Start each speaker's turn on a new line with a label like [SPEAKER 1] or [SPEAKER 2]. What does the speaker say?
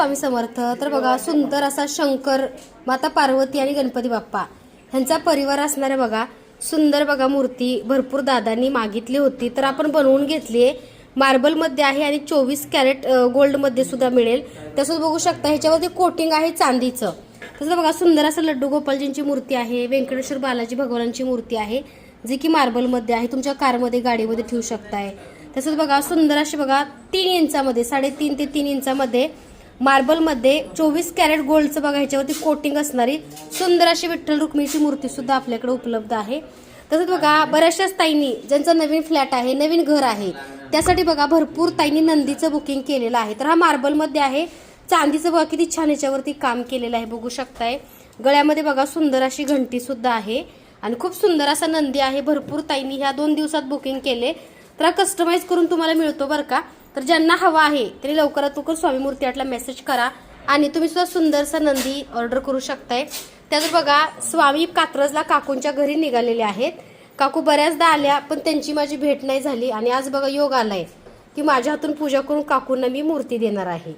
[SPEAKER 1] स्वामी समर्थ. तर बघा सुंदर असा शंकर माता पार्वती आणि गणपती बाप्पा ह्यांचा परिवार असणाऱ्या बघा सुंदर बघा मूर्ती भरपूर दादांनी मागितली होती. तर आपण बनवून घेतली आहे. मार्बलमध्ये आहे आणि चोवीस कॅरेट गोल्डमध्ये सुद्धा मिळेल. तसंच बघू शकता ह्याच्यावरती कोटिंग आहे चांदीचं. तसं बघा सुंदर असं लड्डू गोपालजींची मूर्ती आहे व्यंकटेश्वर बालाजी भगवानांची मूर्ती आहे जी की मार्बलमध्ये आहे. तुमच्या कारमध्ये गाडीमध्ये ठेवू शकताय. तसंच बघा सुंदर अशी बघा तीन इंचामध्ये साडेतीन ते तीन इंचामध्ये मार्बलमध्ये चोवीस कॅरेट गोल्डचं बघा ह्याच्यावरती कोटिंग असणारी सुंदर अशी विठ्ठल रुक्मिणीची मूर्ती सुद्धा आपल्याकडे उपलब्ध आहे. तसंच बघा बऱ्याचशाच ताईंनी ज्यांचं नवीन फ्लॅट आहे नवीन घर आहे त्यासाठी बघा भरपूर ताईंनी नंदीचं बुकिंग केलेलं आहे. तर हा मार्बलमध्ये आहे चांदीचं बघा किती छान याच्यावरती काम केलेलं आहे बघू शकताय. गळ्यामध्ये बघा सुंदर अशी घंटी सुद्धा आहे. आणि खूप सुंदर असा नंदी आहे भरपूर ताईंनी ह्या दोन दिवसात बुकिंग केले. तर कस्टमाइज करून तुम्हाला मिळतो बरं का? तर ज्यांना हवा आहे त्यांनी लवकरात लवकर स्वामी मूर्ती मेसेज करा आणि तुम्ही सुद्धा सुंदरसा नंदी ऑर्डर करू शकताय. त्यात बघा स्वामी कात्रजला काकूंच्या घरी निघालेले आहेत. काकू बऱ्याचदा आल्या पण त्यांची माझी भेट नाही झाली आणि आज बघा योग आलाय की माझ्या हातून पूजा करून काकूंना मी मूर्ती देणार आहे.